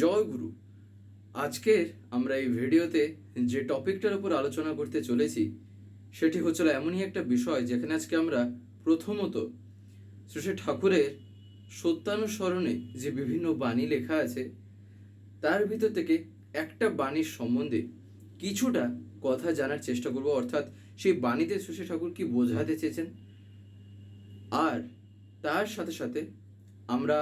জয় গুরু। আজকের আমরা এই ভিডিওতে যে টপিকটার উপর আলোচনা করতে চলেছি, সেটি হচ্ছিল এমনই একটা বিষয় যেখানে আজকে আমরা প্রথমত শ্রী ঠাকুরের সত্যানুসরণে যে বিভিন্ন বাণী লেখা আছে, তার ভিতর থেকে একটা বাণীর সম্বন্ধে কিছুটা কথা জানার চেষ্টা করব। অর্থাৎ সেই বাণীতে শ্রী ঠাকুর কি বোঝাতে চেয়েছেন? আর তার সাথে সাথে আমরা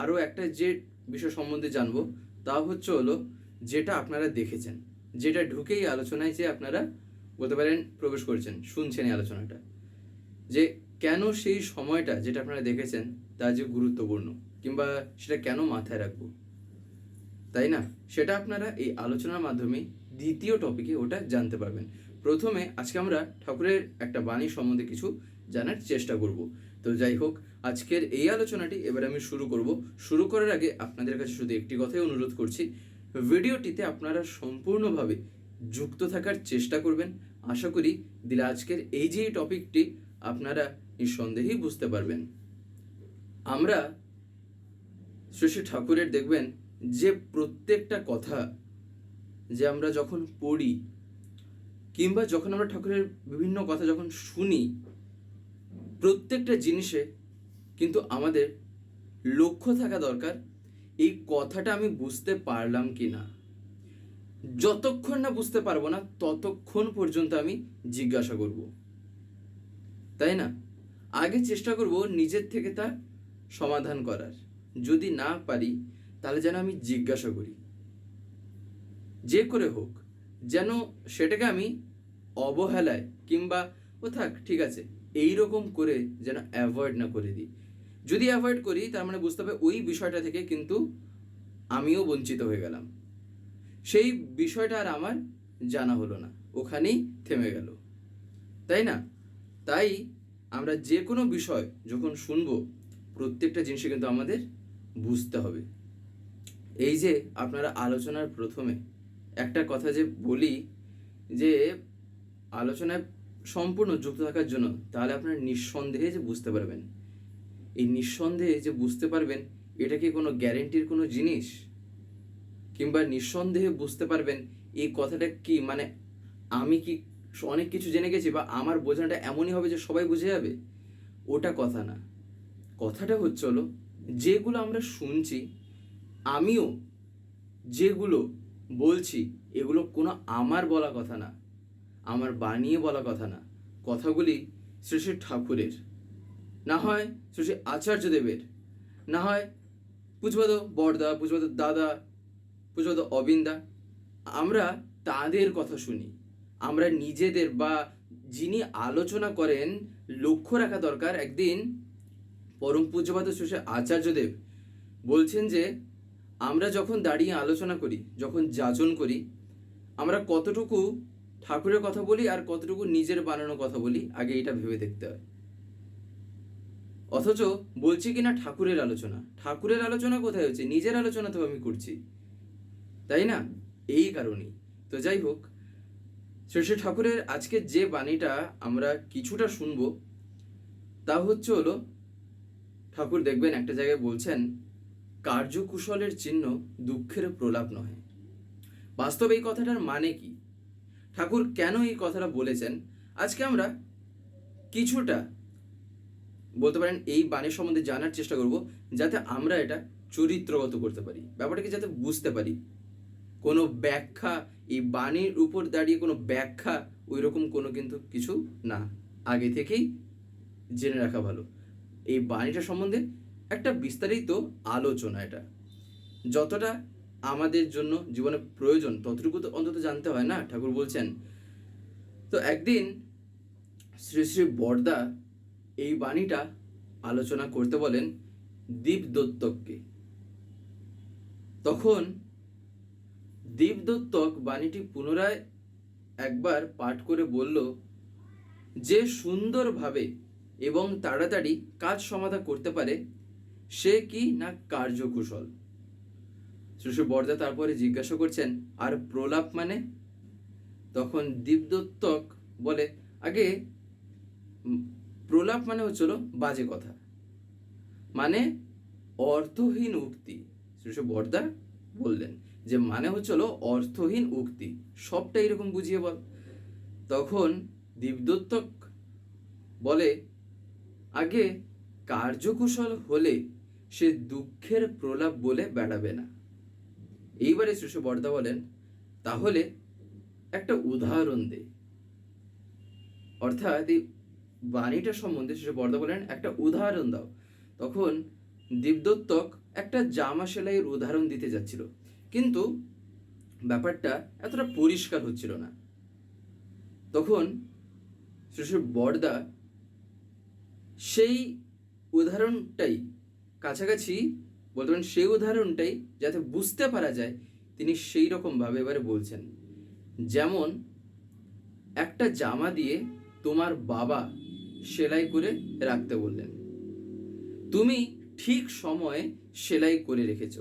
আরও একটা যে বিষয় সম্বন্ধে জানব, তা হচ্ছে হলো যেটা আপনারা দেখেছেন। যেটা ঢুকেই আলোচনায় যে আপনারা বলতে পারেন প্রবেশ করেছেন, শুনছেন এই আলোচনাটা। যে কেন সেই সময়টা যেটা আপনারা দেখেছেন, তা যে গুরুত্বপূর্ণ কিংবা সেটা কেন মাথায় রাখব? তাই না? সেটা আপনারা এই আলোচনার মাধ্যমে দ্বিতীয় টপিকে ওটা জানতে পারবেন। প্রথমে আজকে আমরা ঠাকুরের একটা বাণী সম্বন্ধে কিছু জানার চেষ্টা করব। তো যাই হোক আজকের এই আলোচনাটি এবার আমি শুরু করব। শুরু করার আগে আপনাদের কাছে শুধু একটি কথাই অনুরোধ করছি, ভিডিওটিতে আপনারা সম্পূর্ণভাবে যুক্ত থাকার চেষ্টা করবেন। আশা করি দিলে আজকের এই যে টপিকটি আপনারা নিঃসন্দেহেই বুঝতে পারবেন। আমরা শ্রী ঠাকুরের দেখবেন যে প্রত্যেকটা কথা যে আমরা যখন পড়ি কিংবা যখন আমরা ঠাকুরের বিভিন্ন কথা যখন শুনি, প্রত্যেকটা জিনিসে কিন্তু আমাদের লক্ষ্য থাকা দরকার, এই কথাটা আমি বুঝতে পারলাম কি না যতক্ষণ না বুঝতে পারব না, ততক্ষণ পর্যন্ত আমি জিজ্ঞাসা করব। তাই না? আগে চেষ্টা করব নিজের থেকে তা সমাধান করার। যদি না পারি, তাহলে যেন আমি জিজ্ঞাসা করি। যে করে হোক, যেন সেটাকে আমি অবহেলায় কিংবা, ও থাক, ঠিক আছে এই রকম করে যেন অ্যাভয়েড না করে দিই। যদি অ্যাভয়েড করি, তার মানে বুঝতে হবে ওই বিষয়টা থেকে কিন্তু আমিও বঞ্চিত হয়ে গেলাম। সেই বিষয়টা আর আমার জানা হলো না। ওখানেই থেমে গেল। তাই না? তাই আমরা যে কোনো বিষয় যখন শুনব, প্রত্যেকটা জিনিসই কিন্তু আমাদের বুঝতে হবে। এই যে আপনারা আলোচনার প্রথমে একটা কথা যে বলি, যে আলোচনায় সম্পূর্ণ যুক্ত থাকার জন্য তাহলে আপনারা নিঃসন্দেহে যে বুঝতে পারবেন। এই নিঃসন্দেহে যে বুঝতে পারবেন, এটা কি কোনো গ্যারেন্টির কোনো জিনিস? কিংবা নিঃসন্দেহে বুঝতে পারবেন এই কথাটা কি? মানে আমি কি অনেক কিছু জেনে গেছি বা আমার বোঝানোটা এমনই হবে যে সবাই বুঝে যাবে? ওটা কথা না। কথাটা হচ্ছে হলো, যেগুলো আমরা শুনছি, আমিও যেগুলো বলছি, এগুলো কোনো আমার বলা কথা না। আমার বানিয়ে বলা কথা না। কথাগুলি শ্রী শ্রী ঠাকুরের। না হয় শ্রী আচার্যদেবের না হয় পুজবাদ বড়দা পুজবাদ দাদা পুজবাদ অবিন্দা। আমরা তাদের কথা শুনি। আমরা নিজেদের বা যিনি আলোচনা করেন, লক্ষ্য রাখা দরকার একদিন পরম পূজ্যপাত শ্রী শ্রী আচার্যদেব বলছেন যে, আমরা যখন দাঁড়িয়ে আলোচনা করি, যখন যাচন করি, আমরা কতটুকু ঠাকুরের কথা বলি আর কতটুকু নিজের বানানো কথা বলি, আগে এটা ভেবে দেখতে হয়। অথচ বলছি কি না ঠাকুরের আলোচনা। ঠাকুরের আলোচনা কোথায় হচ্ছে? নিজের আলোচনা তো আমি করছি। তাই না? এই কারণেই। তো যাই হোক শ্রী ঠাকুরের আজকে যে বাণীটা আমরা কিছুটা শুনব, তা হচ্ছে হলো, ঠাকুর দেখবেন একটা জায়গায় বলছেন, কার্যকুশলের চিহ্ন দুঃখের প্রলাপ নয় বাস্তবে এই কথাটার মানে কি? ঠাকুর কেন এই কথাটা বলেছেন? আজকে আমরা কিছুটা বলতে পারেন, এই বাণীর সম্বন্ধে জানার চেষ্টা করব, যাতে আমরা এটা চরিত্রগত করতে পারি। ব্যাপারটাকে যাতে বুঝতে পারি। কোনো ব্যাখ্যা, এই বাণীর উপর দাঁড়িয়ে কোনো ব্যাখ্যা ওই রকম কোনো কিন্তু কিছু না। আগে থেকেই জেনে রাখা ভালো। এই বাণীটা সম্বন্ধে একটা বিস্তারিত আলোচনা এটা। যতটা আমাদের জন্য জীবনে প্রয়োজন, ততটুকু তো অন্তত জানতে হয় না? ঠাকুর বলছেন, তো একদিন শ্রী শ্রী বরদা এই বাণীটা আলোচনা করতে বলেন দীপ দত্তককে তখন দীপ দত্তক বাণীটি পুনরায় একবার পাঠ করে বলল, যে সুন্দরভাবে এবং তাড়াতাড়ি কাজ সমাধা করতে পারে, সে কি না কার্যকুশল? শ্রী বরদা তারপরে জিজ্ঞাসা করছেন, আর প্রলাপ মানে? তখন দীপদত্তক বলে, আগে প্রলাপ মানে হচ্ছিল বাজে কথা। মানে অর্থহীন উক্তি। শ্রী বর্দা বললেন যে মানে হচ্ছিল অর্থহীন উক্তি। সবটা এরকম বুঝিয়ে বল। তখন দীপদত্তক বলে, আগে কার্যকুশল হলে সে দুঃখের প্রলাপ বলে বেড়াবে না। এইবারে শিশু বর্দা বলেন, তাহলে একটা উদাহরণ দে। অর্থাৎ এই বাণীটা সম্বন্ধে শিশু বর্দা বলেন একটা উদাহরণ দাও। তখন দীপদত্তক একটা জামা সেলাইয়ের উদাহরণ দিতে যাচ্ছিল। কিন্তু ব্যাপারটা এতটা পরিষ্কার হচ্ছিল না। তখন শিশু বর্দা সেই উদাহরণটাই কাছাকাছি, বলতে পারেন সেই উদাহরণটাই যাতে বুঝতে পারা যায়, তিনি সেই রকমভাবে এবারে বলছেন। যেমন, একটা জামা দিয়ে তোমার বাবা সেলাই করে রাখতে বললেন। তুমি ঠিক সময়ে সেলাই করে রেখেছ।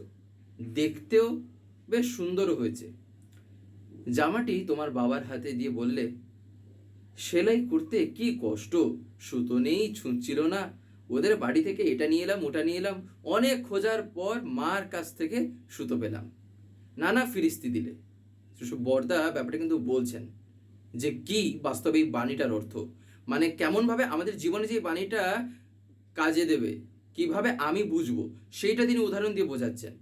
দেখতেও বেশ সুন্দর হয়েছে। জামাটি তোমার বাবার হাতে দিয়ে বললে, সেলাই করতে কি কষ্ট? সুতো নেই ছুঁচ্ছিল না। ওদের বাড়ি থেকে এটা নিয়ে এলাম, ওটা নিয়ে এলাম। অনেক খোঁজার পর মার কাছ থেকে সুতো পেলাম। নানা ফিরিস্তি দিলে। বর্দা ব্যাপারটা কিন্তু বলছেন যে, কি বাস্তবে এই বাণীটার অর্থ? মানে কেমনভাবে আমাদের জীবনে যে বাণীটা কাজে দেবে, কীভাবে আমি বুঝব, সেইটা তিনি উদাহরণ দিয়ে বোঝাচ্ছেন।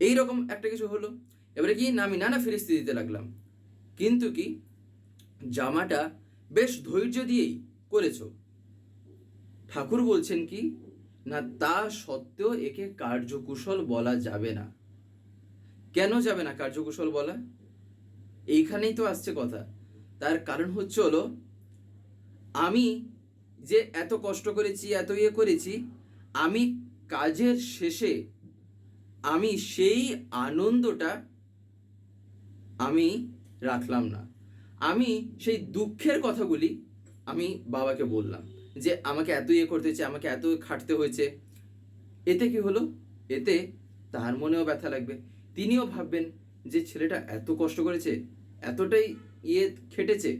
এই রকম একটা কিছু হলো। এবারে কি না, আমি নানা ফিরিস্তি দিতে লাগলাম। কিন্তু কি, জামাটা বেশ ধৈর্য দিয়েই করেছ। ঠাকুর বলছেন কি, না, তা সত্ত্বেও একে কার্যকুশল বলা যাবে না। কেন যাবে না কার্যকুশল বলা? এইখানেই তো আসছে কথা। তার কারণ হচ্ছে হলো আমি যে এত কষ্ট করেছি, এত ইয়ে করেছি, আমি কাজের শেষে আমি সেই আনন্দটা আমি রাখলাম না। আমি সেই দুঃখের কথাগুলি আমি বাবাকে বললাম যে, আমাকে এত ইয়ে করতে হয়েছে, আমাকে এত খাটতে হয়েছে। এতে কি হলো? এতে তার মনেও ব্যথা লাগবে। তিনিও ভাববেন যে, ছেলেটা এত কষ্ট করেছে, এতটাই ইয়ে খেটেছে।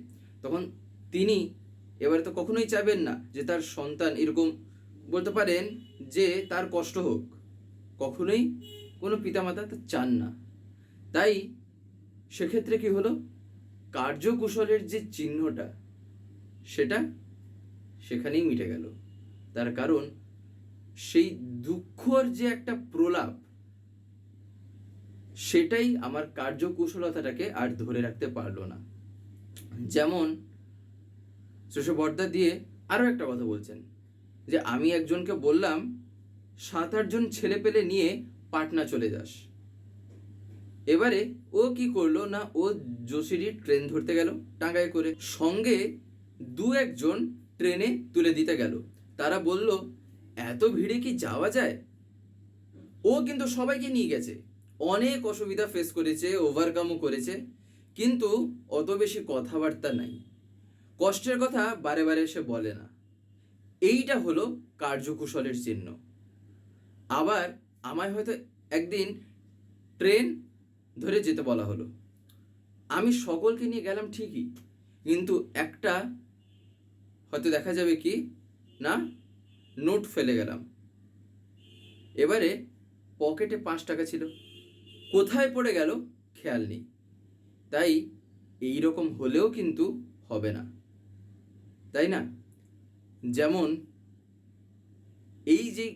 তখন তিনি এবারে তো কখনোই চাইবেন না যে তার সন্তান এরকম বলতে পারেন যে তার কষ্ট হোক। কখনোই কোনো পিতামাতা তা চান না। তাই সেক্ষেত্রে কি হলো? কার্যকুশলের যে চিহ্নটা, সেটা সেখানেই মিটে গেল। তার কারণ সেই দুঃখর যে একটা প্রলাপ, সেটাই আমার কার্যকুশলতাটাকে আর ধরে রাখতে পারল না। যেমন বর্দা দিয়ে আরও একটা কথা বলছেন, যে আমি একজনকে বললাম, সাত আটজন ছেলে পেলে নিয়ে পাটনা চলে যাস। এবারে ও কি করল না ও যোশীরির ট্রেন ধরতে গেল টাঙ্গায় করে। সঙ্গে দু একজন ট্রেনে তুলে দিতে গেল। তারা বলল, এত ভিড়ে কি যাওয়া যায়? ও কিন্তু সবাইকে নিয়ে গেছে। অনেক অসুবিধা ফেস করেছে ওভারকামও করেছে, কিন্তু অত বেশি কথাবার্তা নাই। কষ্টের কথা বারে বারে সে বলে না। এইটা হলো কার্যকুশলের চিহ্ন। আবার আমায় হয়তো একদিন ট্রেন ধরে যেতে বলা হলো। আমি সকলকে নিয়ে গেলাম ঠিকই, কিন্তু একটা হয়তো দেখা যাবে কি, না, নোট ফেলে গেলাম। এবারে পকেটে পাঁচ টাকা ছিল। কোথায় পড়ে গেল খেয়াল নেই। তাই এই রকম হলেও কিন্তু হবে না। তাই না? যেমন এই যে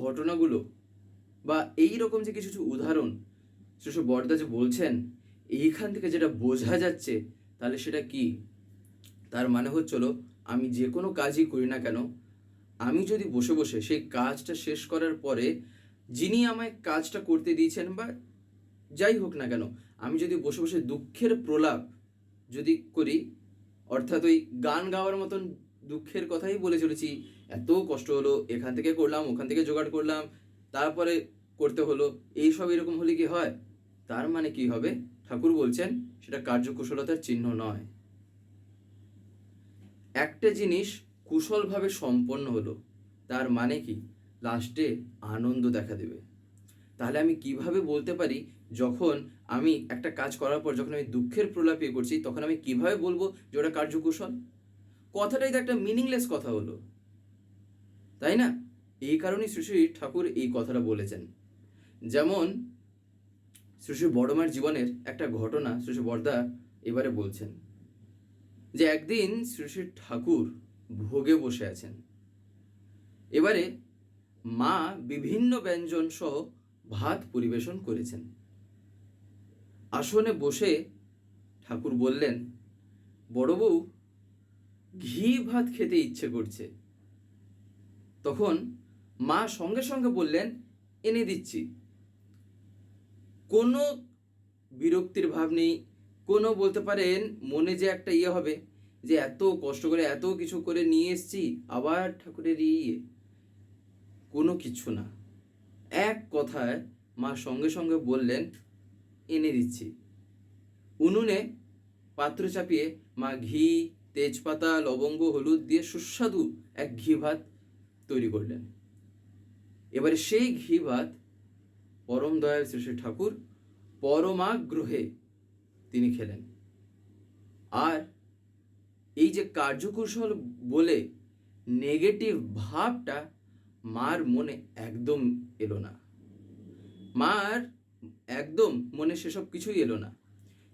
ঘটনাগুলো বা এই রকম যে কিছু কিছু উদাহরণ সেসব বর্দা যে বলছেন, এইখান থেকে যেটা বোঝা যাচ্ছে, তাহলে সেটা কি? তার মানে হচ্ছিল আমি যে কোনো কাজই করি না কেন, আমি যদি বসে বসে সেই কাজটা শেষ করার পরে যিনি আমায় কাজটা করতে দিয়েছেন বা যাই হোক না কেন, আমি যদি বসে বসে দুঃখের প্রলাপ যদি করি অর্থাৎ ওই গান গাওয়ার মতন দুঃখের কথাই বলে চলেছি। এত কষ্ট হলো, এখান থেকে করলাম, ওখান থেকে জোগাড় করলাম, তারপরে করতে হলো এই সব এরকম হলে কি হয়? তার মানে কি হবে? ঠাকুর বলছেন, সেটা কার্যকুশলতার চিহ্ন নয়। একটা জিনিস কুশলভাবে সম্পন্ন হলো, তার মানে কি? লাস্টে আনন্দ দেখা দেবে। তাহলে আমি কীভাবে বলতে পারি যখন আমি একটা কাজ করার পর যখন আমি দুঃখের প্রলাপ ইয়ে করছি, তখন আমি কীভাবে বলব যে ওটা কার্যকুশল? কথাটাই তো একটা মিনিংলেস কথা হলো। তাই না? এই কারণেই শ্রী ঠাকুর এই কথাটা বলেছেন। যেমন শ্রী শ্রী বড়মার জীবনের একটা ঘটনা শ্রী শ্রী বরদা এবারে বলছেন যে একদিন শ্রী শ্রী ঠাকুর ভোগে বসে আছেন। এবারে মা বিভিন্ন ব্যঞ্জন সহ ভাত পরিবেশন করেছেন। আসনে বসে ঠাকুর বললেন বড় বউ ঘি ভাত খেতে ইচ্ছে করছে। তখন মা সঙ্গে সঙ্গে বললেন, এনে দিচ্ছি। কোনো বিরক্তির ভাব নেই, কোনো বলতে পারেন মনে যে একটা ইয়ে হবে, যে এত কষ্ট করে এত কিছু করে নিয়ে এসছি, আবার ঠাকুরের ইয়ে। কোনো কিছু না। এক কথায় মা সঙ্গে সঙ্গে বললেন এনে দিচ্ছি। উনুনে পাত্র চাপিয়ে মা ঘি, তেজপাতা, লবঙ্গ, হলুদ দিয়ে সুস্বাদু এক ঘি ভাত তৈরি করলেন। এবারে সেই ঘি ভাত পরম দয়াল শ্রী ঠাকুর পরমাগ্রহে তিনি খেলেন। আর এই যে কার্যকুশল বলে নেগেটিভ ভাবটা মার মনে একদম এলো না। মার একদম মনে সেসব কিছুই এলো না।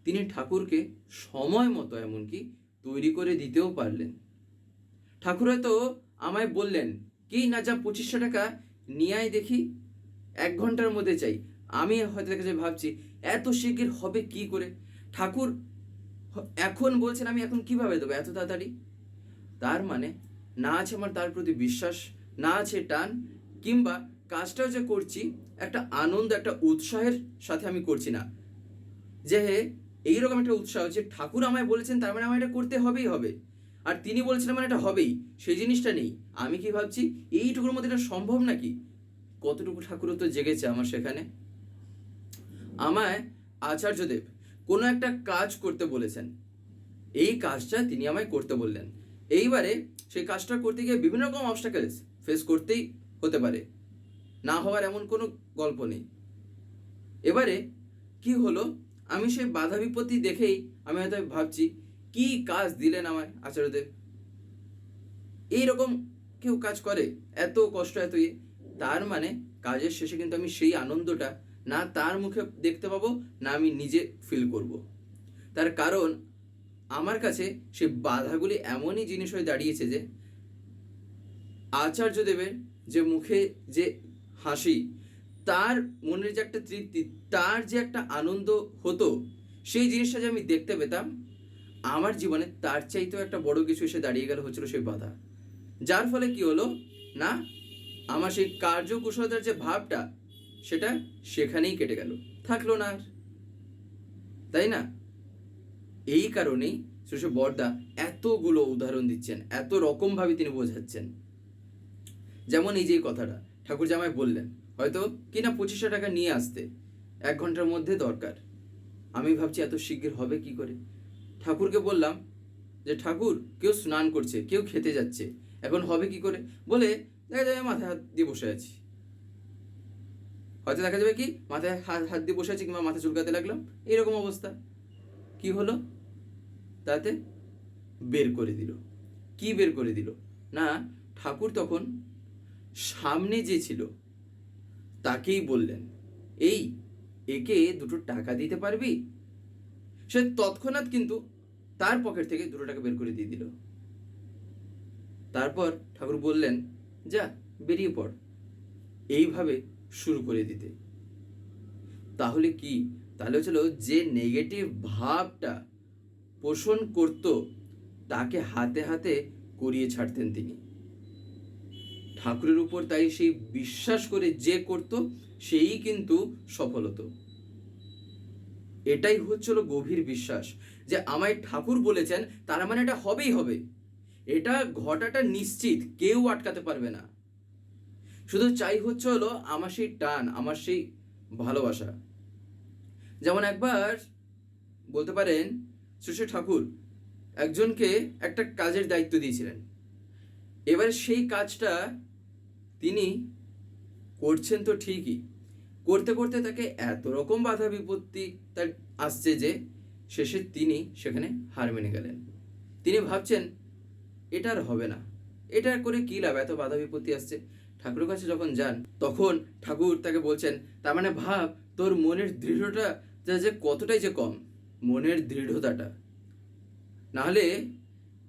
তিনি ঠাকুরকে সময় মতো এমনকি তৈরি করে দিতেও পারলেন। ঠাকুর হয়তো আমায় বললেন, কি না যা পঁচিশশো টাকা, নিয়ে দেখি। এক ঘণ্টার মধ্যে চাই। আমি হয়তো যায় ভাবছি, এত শীঘ্র হবে কি করে? ঠাকুর এখন বলছেন আমি এখন কীভাবে দেবো এত তাড়াতাড়ি? তার মানে না আছে আমার তার প্রতি বিশ্বাস, না আছে টান, কিংবা কাজটাও যে করছি, একটা আনন্দ, একটা উৎসাহের সাথে আমি করছি না। যে হে, এইরকম একটা উৎসাহ যে ঠাকুর আমায় বলেছেন, তার মানে আমার এটা করতে হবেই হবে। আর তিনি বলছেন মানে এটা হবেই, সেই জিনিসটা নেই। আমি কি ভাবছি, এইটুকুর মধ্যে এটা সম্ভব নাকি? কতটুকু ঠাকুরও তো জেগেছে আমার সেখানে? আমায় আচার্যদেব কোনো একটা কাজ করতে বলেছেন। এই কাজটা তিনি আমায় করতে বললেন। এইবারে সেই কাজটা করতে গিয়ে বিভিন্ন রকম অবস্টাকেলস ফেস করতেই হতে পারে। না হওয়ার এমন কোনো গল্প নেই। এবারে কি হলো? আমি সেই বাধা বিপত্তি দেখেই আমি হয়তো ভাবছি, কি কাজ দিলেন আমায় আচার্যদেব? এইরকম কেউ কাজ করে, এত কষ্ট, এত ইয়ে। তার মানে কাজের শেষে কিন্তু আমি সেই আনন্দটা না তার মুখে দেখতে পাবো, না আমি নিজে ফিল করব। তার কারণ আমার কাছে সেই বাধাগুলি এমনই জিনিস হয়ে দাঁড়িয়েছে যে, আচার্যদেবের যে মুখে যে হাসি। তার মনের যে একটা তৃপ্তি, তার যে একটা আনন্দ হতো, সেই জিনিসটা যে আমি দেখতে পেতাম, আমার জীবনে তার চাইতেও একটা বড় কিছু এসে দাঁড়িয়ে গেল হচ্ছিল সেই বাধা। যার ফলে কি হলো? না, আমার সেই কার্যকুশলতার যে ভাবটা, সেটা সেখানেই কেটে গেল। থাকল না আর। তাই না? এই কারণেই শ্রী বর্দা এতগুলো উদাহরণ দিচ্ছেন, এত রকমভাবে তিনি বোঝাচ্ছেন। যেমন এই যে কথাটা ঠাকুর জামাই বললেন, হয়তো কিনা পঁচিশশো টাকা নিয়ে আসতে। এক ঘণ্টার মধ্যে দরকার। আমি ভাবছি এত শীঘ্র হবে কি করে? ঠাকুরকে বললাম যে, ঠাকুর, কেউ স্নান করছে, কেউ খেতে যাচ্ছে। এখন হবে কি করে? বলে দেখা যাবে মাথায় হাত দিয়ে বসে আছি। হয়তো দেখা যাবে কি, মাথায় হাত হাত দিয়ে বসে আছি কিংবা মাথা চুলকাতে লাগলাম। এইরকম অবস্থা। কি হলো? তাতে বের করে দিল। কি বের করে দিল? না, ঠাকুর তখন সামনে যে ছিল, তাকেই বললেন, এই, একে দুটো টাকা দিতে পারবি? সে তৎক্ষণাৎ কিন্তু তার পকেট থেকে দুটো টাকা বের করে দিয়ে দিল। তারপর ঠাকুর বললেন, যা, বেরিয়ে পড়। এইভাবে শুরু করে দিতে। তাহলে কি? তাহলে হচ্ছিল যে নেগেটিভ ভাবটা পোষণ করত, তাকে হাতে হাতে করিয়ে ছাড়তেন তিনি। ঠাকুরের উপর তাই সেই বিশ্বাস করে যে করত, সেই কিন্তু সফল হতো। এটাই হচ্ছিল গভীর বিশ্বাস, যে আমায় ঠাকুর বলেছেন, তার মানে এটা হবেই হবে। এটা ঘটাটা নিশ্চিত, কেউ আটকাতে পারবে না। শুধু চাই হচ্ছে হলো আমার সেই টান, আমার সেই ভালোবাসা। যেমন একবার বলতে পারেন শ্রী ঠাকুর একজনকে একটা কাজের দায়িত্ব দিয়েছিলেন। এবার সেই কাজটা তিনি করছেন তো ঠিকই। করতে করতে তাকে এত রকম বাধা বিপত্তি তার আসছে যে শেষে তিনি সেখানে হার মেনে গেলেন। তিনি ভাবছেন, এটা আর হবে না। এটা করে কী লাভ? এত বাধা বিপত্তি আসছে। ঠাকুরের কাছে যখন যান, তখন ঠাকুর তাকে বলছেন, তার মানে ভাব, তোর মনের দৃঢ়টা যা যে কতটাই যে কম, মনের দৃঢ়তাটা। নাহলে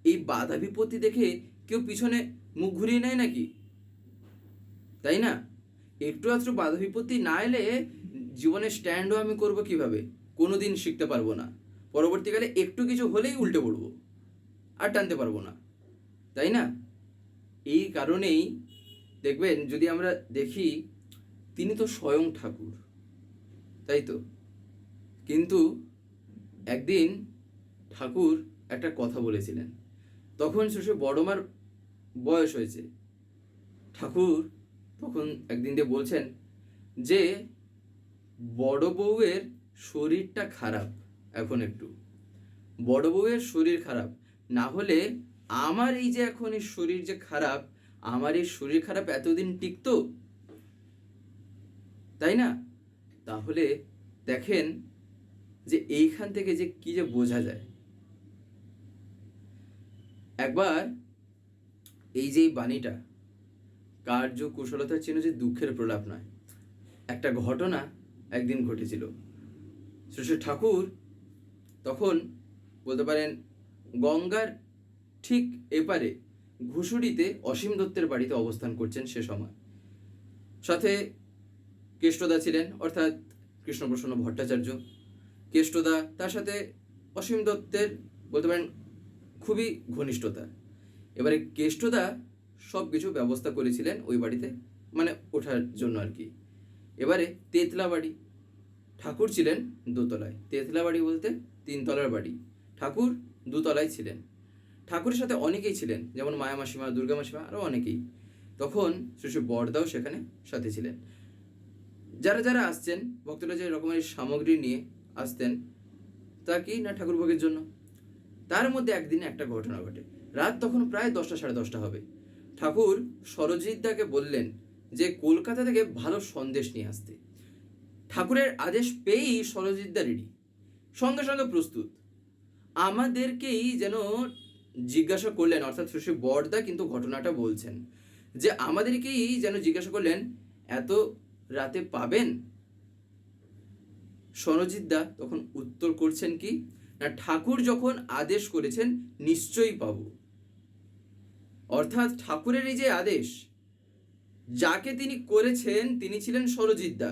এই বাধা বিপত্তি দেখে কেউ পিছনে মুখ ঘুরিয়ে নেয় নাকি? তাই না? একটু আধটু বাধা বিপত্তি না এলে জীবনে স্ট্যান্ডও আমি করব কীভাবে? কোনো দিন শিখতে পারব না। পরবর্তীকালে একটু কিছু হলেই উল্টে পড়ব। আর টানতে পারব না। তাই না? এই কারণেই দেখবেন যদি আমরা দেখি, তিনি তো স্বয়ং ঠাকুর। তাই তো? কিন্তু একদিন ঠাকুর একটা কথা বলেছিলেন। তখন শেষে বড়মার বয়স হয়েছে। ঠাকুর তখন একদিন দিয়ে বলছেন যে, বড় বউয়ের শরীরটা খারাপ, এখন একটু। বড় বউয়ের শরীর খারাপ, না হলে আমার এই যে এখন এই শরীর যে খারাপ, আমার এই শরীর খারাপ এতদিন টিকতো? তাই না? তাহলে দেখেন যে এইখান থেকে যে কি যে বোঝা যায়। একবার এই যে বাণীটা কার্য কুশলতার চিহ্ন যে দুঃখের প্রলাপ নয়। একটা ঘটনা একদিন ঘটেছিল। শ্রী ঠাকুর তখন বলতে পারেন গঙ্গার ঠিক এপারে ঘুষুরিতে অসীম দত্তের বাড়িতে অবস্থান করছেন সে সময়। সাথে কেষ্টদা ছিলেন, অর্থাৎ কৃষ্ণপ্রসন্ন ভট্টাচার্য। কেষ্টদা তার সাথে অসীম দত্তের বলতে পারেন খুবই ঘনিষ্ঠতা। এবারে কেষ্টদা সব কিছু ব্যবস্থা করেছিলেন ওই বাড়িতে মানে ওঠার জন্য আর কি। এবারে তেতলা বাড়ি। ঠাকুর ছিলেন দোতলায়। তেতলা বাড়ি বলতে তিনতলার বাড়ি। ঠাকুর দুতলায় ছিলেন। ঠাকুরের সাথে অনেকেই ছিলেন, যেমন মায়া মাসিমা, দুর্গা মাসিমা আরও অনেকেই। তখন শ্রী বরদাও সেখানে সাথে ছিলেন। যারা যারা আসছেন, ভক্তরা যে রকমের সামগ্রী নিয়ে আসতেন, তা কি না ঠাকুর ভোগের জন্য? তার মধ্যে একদিনে একটা ঘটনা ঘটে। রাত তখন প্রায় দশটা সাড়ে দশটা হবে। ঠাকুর সরজিৎদাকে বললেন যে, কলকাতা থেকে ভালো সন্দেশ নিয়ে আসতে। ঠাকুরের আদেশ পেয়েই সরজিৎদা রেডি। সঙ্গে সঙ্গে প্রস্তুত। আমাদেরকেই যেন জিজ্ঞাসা করলেন, অর্থাৎ শ্রী বরদা কিন্তু ঘটনাটা বলছেন, যে, আমাদেরকেই যেন জিজ্ঞাসা করলেন, এত রাতে পাবেন? সরজিৎদা তখন উত্তর করছেন কি, না, ঠাকুর যখন আদেশ করেছেন, নিশ্চয়ই পাব। অর্থাৎ ঠাকুরের এই যে আদেশ, যাকে তিনি করেছেন, তিনি ছিলেন সরজিৎদা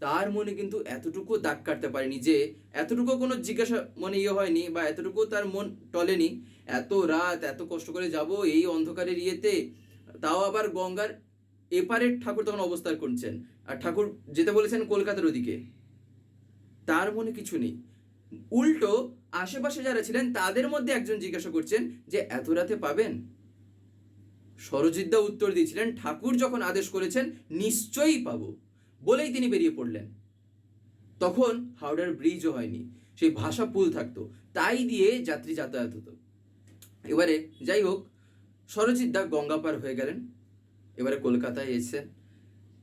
তার মনে কিন্তু এতটুকু দাগ কাটতে পারেনি যে, এতটুকু কোনো জিজ্ঞাসা মনে ইয়ে হয়নি বা এতটুকু তার মন টলেনি। এত রাত, এত কষ্ট করে যাব এই অন্ধকারের ইয়েতে, তাও আবার গঙ্গার এপারের ঠাকুর তখন অবস্থান করছেন। আর ঠাকুর যেতে বলেছেন কলকাতার ওদিকে। তার মনে কিছু নেই। উল্টো আশেপাশে যারা ছিলেন, তাদের মধ্যে একজন জিজ্ঞাসা করছেন যে, এত রাতে পাবেন? সরজিৎদা উত্তর দিয়েছিলেন, ঠাকুর যখন আদেশ করেছেন, নিশ্চয়ই পাবো। বলেই তিনি বেরিয়ে পড়লেন। তখন হাওড়ার ব্রিজও হয়নি, সেই ভাষা পুল থাকতো, তাই দিয়ে যাত্রী যাতায়াত হতো। এবারে যাই হোক সরজিৎ দা গঙ্গা পার হয়ে গেলেন, এবারে কলকাতায় এসেছেন।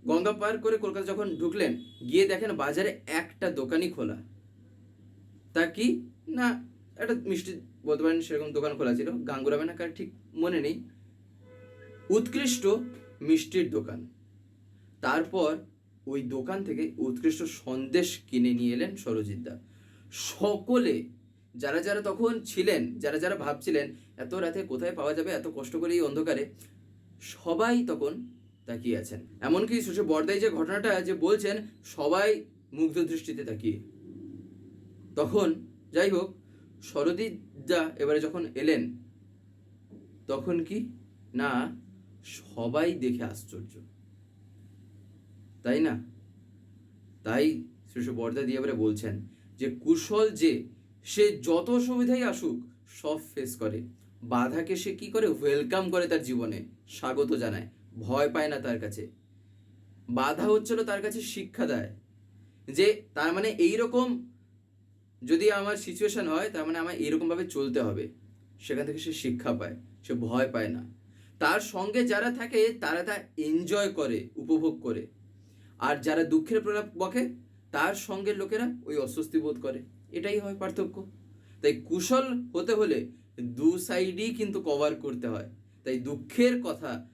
গঙ্গা পার করে কলকাতা যখন ঢুকলেন, গিয়ে দেখেন বাজারে একটা দোকানই খোলা। তা কি? না, একটা মিষ্টি বলতে পারেন সেরকম দোকান খোলা ছিল গাঙ্গুরাবে না কার ঠিক মনে নেই। উৎকৃষ্ট মিষ্টির দোকান। তারপর ওই দোকান থেকে উৎকৃষ্ট সন্দেশ কিনে নিয়ে এলেন সরজিৎদা সকলে, যারা যারা তখন ছিলেন, যারা যারা ভাবছিলেন, এত রাতে কোথায় পাওয়া যাবে? এত কষ্ট করে এই অন্ধকারে? সবাই তখন তাকিয়ে আছেন। এমনকি সুশে বর্দাই যে ঘটনাটা যে বলছেন, সবাই মুগ্ধ দৃষ্টিতে তাকিয়ে। তখন, যাই হোক শরদিদা এবারে যখন এলেন, তখন কি? না সবাই দেখে আশ্চর্য। তাই না? তাই শ্রী বর্দা দিয়ে এবারে বলছেন যে, কুশল যে, সে যত সুবিধাই আসুক, সব ফেস করে। বাধাকে সে কি করে ওয়েলকাম করে তার জীবনে? স্বাগত জানায়। ভয় পায় না তার কাছে। বাধা হচ্ছিল তার কাছে শিক্ষা দেয়। যে, তার মানে এই রকম যদি আমার সিচুয়েশন হয়, তার মানে আমার এইরকমভাবে চলতে হবে। সেখান থেকে সে শিক্ষা পায়। সে ভয় পায় না। তার সঙ্গে যারা থাকে, তারা তা এনজয় করে, উপভোগ করে। আর যারা দুঃখের প্রলাপ বকে, তার সঙ্গের লোকেরা ওই অস্বস্তি বোধ করে। এটাই হয় পার্থক্য। তাই কুশল হতে হলে দু সাইডই কিন্তু কভার করতে হয়। তাই দুঃখের কথা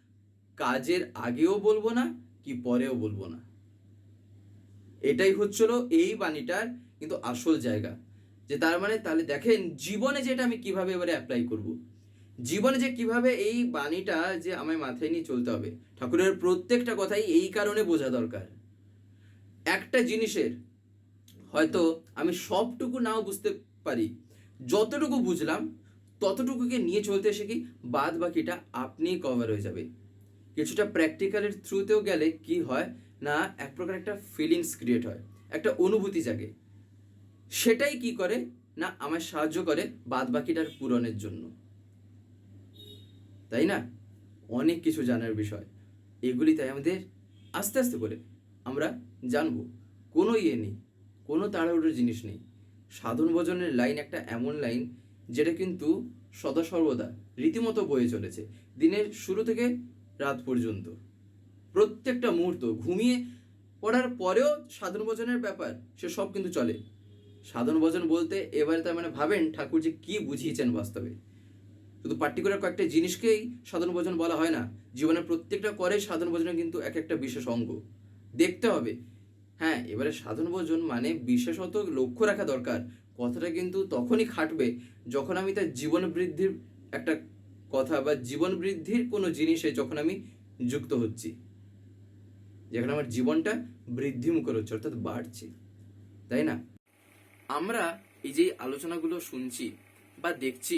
কাজের আগেও বলব না, কি পরেও বলব না। এটাই হচ্ছিল এই বাণীটার কিন্তু আসল জায়গা। যে তার মানে তাহলে দেখেন, জীবনে যেটা আমি কীভাবে এবারে অ্যাপ্লাই করব? জীবনে যে কীভাবে এই বাণীটা যে আমায় মাথায় নিয়ে চলতে হবে, ঠাকুরের প্রত্যেকটা কথাই এই কারণে বোঝা দরকার। একটা জিনিসের হয়তো আমি সবটুকু নাও বুঝতে পারি, যতটুকু বুঝলাম, ততটুকুকে নিয়ে চলতে শিখি বাদ বাকিটা আপনিই কভার হয়ে যাবে। কিছুটা প্র্যাকটিক্যালের থ্রুতেও গেলে কি হয় না, এক প্রকার একটা ফিলিংস ক্রিয়েট হয়, একটা অনুভূতি জাগে। সেটাই কি করে না আমায় সাহায্য করে বাদ বাকিটার পূরণের জন্য। তাই না? অনেক কিছু জানার বিষয়। এগুলি তাই আমাদের আস্তে আস্তে করে আমরা জানব। কোনো ইয়ে নেই, কোনো তাড়াহুড়োর জিনিস নেই। সাধন ভজনের লাইন একটা এমন লাইন যেটা কিন্তু সদা সর্বদা রীতিমতো বয়ে চলেছে দিনের শুরু থেকে রাত পর্যন্ত। প্রত্যেকটা মুহূর্ত ঘুমিয়ে পড়ার পরেও সাধন ভজনের ব্যাপার, সে সব কিন্তু চলে। সাধন ভজন বলতে এবারে তার মানে ভাবেন ঠাকুর যে কী বুঝিয়েছেন বাস্তবে। শুধু পার্টিকুলার কয়েকটা জিনিসকেই সাধারণ ভোজন বলা হয় না, জীবনের প্রত্যেকটা করে সাধারণ ভোজনের কিন্তু এক একটা বিশেষ অঙ্গ। দেখতে হবে হ্যাঁ এবারে সাধারণ ভোজন মানে বিশেষত লক্ষ্য রাখা দরকার। কথাটা কিন্তু তখনই খাটবে যখন আমি তার জীবন বৃদ্ধির একটা কথা বা জীবন বৃদ্ধির কোনো জিনিসে যখন আমি যুক্ত হচ্ছি, যেখানে আমার জীবনটা বৃদ্ধিমুখর হচ্ছে, অর্থাৎ বাড়ছে। তাই না? আমরা এই যে আলোচনাগুলো শুনছি বা দেখছি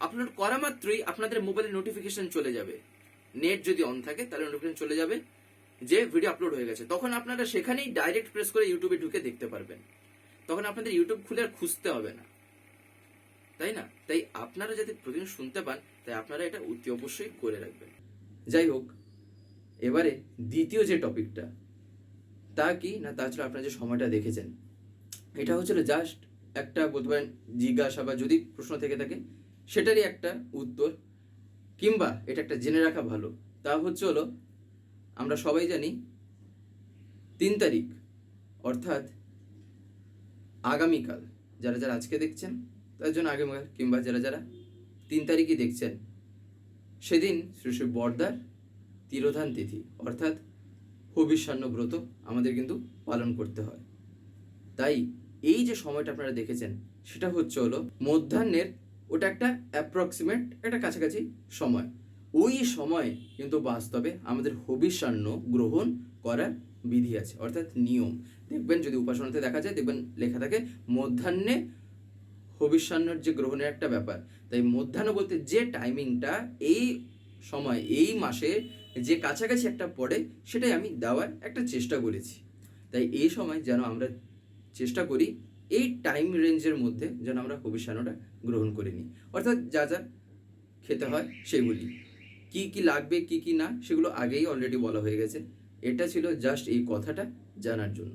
আপলোড করা মাত্রই আপনাদের মোবাইলে নোটিফিকেশন চলে যাবে। নেট যদি অন থাকে, তাহলে নোটিফিকেশন চলে যাবে যে ভিডিও আপলোড হয়ে গেছে। তখন আপনারা সেখানেই ডাইরেক্ট প্রেস করে ইউটিউবে ঢুকে দেখতে পারবেন। তখন আপনাদের ইউটিউব খুলে আর খুঁজতে হবে না। তাই না? তাই আপনারা যাতে প্রতিদিন শুনতে পান, তাই আপনারা এটা অতি অবশ্যই করে রাখবেন। যাই হোক, এবারে দ্বিতীয় যে টপিকটা, তা কি না তাছাড়া আপনারা যে সময়টা দেখেছেন। এটা হচ্ছিল জাস্ট একটা বলতে পারেন জিজ্ঞাসা বা যদি প্রশ্ন থেকে থাকে সেটারই একটা উত্তর। কিংবা এটা একটা জেনে রাখা ভালো। তা হচ্ছে হলো, আমরা সবাই জানি তিন তারিখ, অর্থাৎ আগামীকাল। যারা যারা আজকে দেখছেন, তার জন্য আগামীকাল, কিংবা যারা যারা তিন তারিখই দেখছেন, সেদিন শ্রী শ্রী বর্দার তিরোধান তিথি, অর্থাৎ হবিষ্যান্ন ব্রত আমাদের কিন্তু পালন করতে হয়। তাই এই যে সময়টা আপনারা দেখেছেন, সেটা হচ্ছে হলো মধ্যাহ্নের ওটা একটা অ্যাপ্রক্সিমেট একটা কাছাকাছি সময়। ওই সময় কিন্তু বাস্তবে আমাদের হবিষ্যান্ন গ্রহণ করার বিধি আছে, অর্থাৎ নিয়ম। দেখবেন যদি উপাসনাতে দেখা যায়, দেখবেন লেখা থাকে, মধ্যাহ্নে হবিষ্যান্নর যে গ্রহণের একটা ব্যাপার। তাই মধ্যাহ্ন বলতে যে টাইমিংটা এই সময়, এই মাসে যে কাছাকাছি একটা পড়ে, সেটাই আমি দেওয়ার একটা চেষ্টা করেছি। তাই এই সময় যেন আমরা চেষ্টা করি এই টাইম রেঞ্জের মধ্যে যেন আমরা হবিষ্যান্নটা গ্রহণ করে নিই। অর্থাৎ যা যা খেতে হয় সেগুলি। কি কি লাগবে, কি কি না, সেগুলো আগেই অলরেডি বলা হয়ে গেছে। এটা ছিল জাস্ট এই কথাটা জানার জন্য।